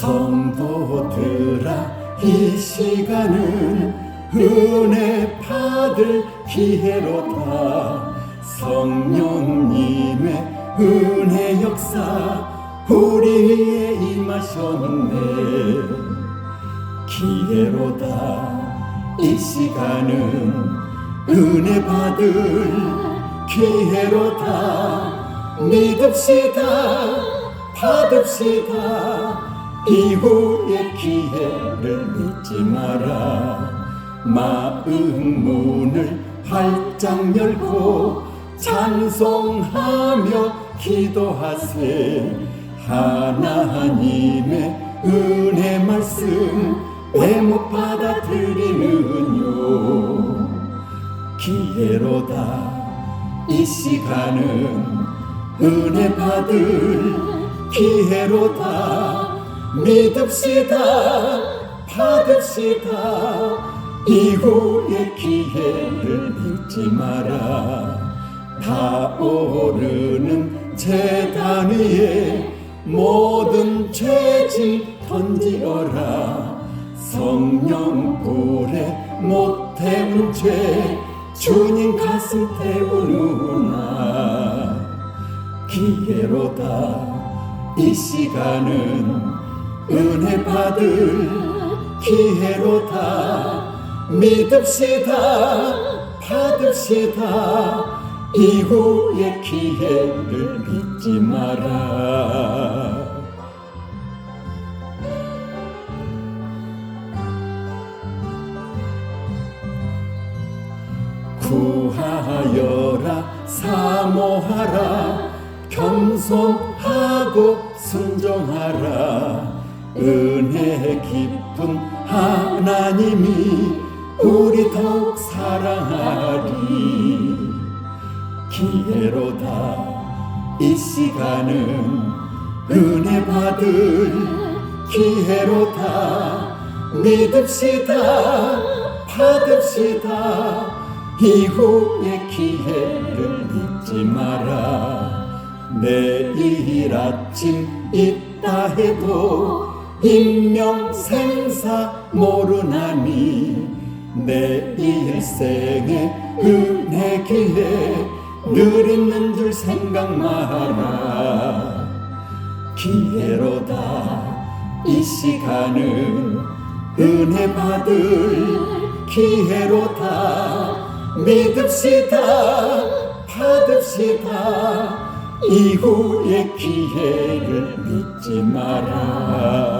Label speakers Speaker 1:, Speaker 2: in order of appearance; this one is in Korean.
Speaker 1: 성도들아 이 시간은 은혜 받을 기회로다. 성령님의 은혜 역사 우리에 임하셨네. 기회로다. 이 시간은 은혜 받을 기회로다. 믿읍시다 받읍시다 이후의 기회를 잊지 마라. 마음 문을 활짝 열고 찬송하며 기도하세. 하나님의 은혜 말씀 내못 받아들이는요. 기회로다. 이 시간은 은혜 받을 기회로다 믿읍시다. 받읍시다. 이후의 기회를 잊지 마라. 타오르는 재단 위에 모든 죄짐 던지어라. 성령 불에 못 태운 죄 주님 가슴 태우누나. 기회로다. 이 시간은 은혜 받을 기회로 다 믿읍시다 받읍시다. 이후의 기회를 잊지 마라. 구하여라 사모하라 겸손하고 순종하라 은혜 깊은 하나님이 우리 더욱 사랑하리. 기회로다 이 시간은 은혜 받을 기회로다 믿읍시다 받읍시다. 이후의 기회를 잊지 마라. 내일 아침 있다 해도 인명 생사 모르나니 내 일생의 은혜 기회 늘 있는 줄 생각 마라. 기회로다 이 시간은 은혜 받을 기회로다. 믿읍시다 받읍시다. 이후의 기회를 잊지 마라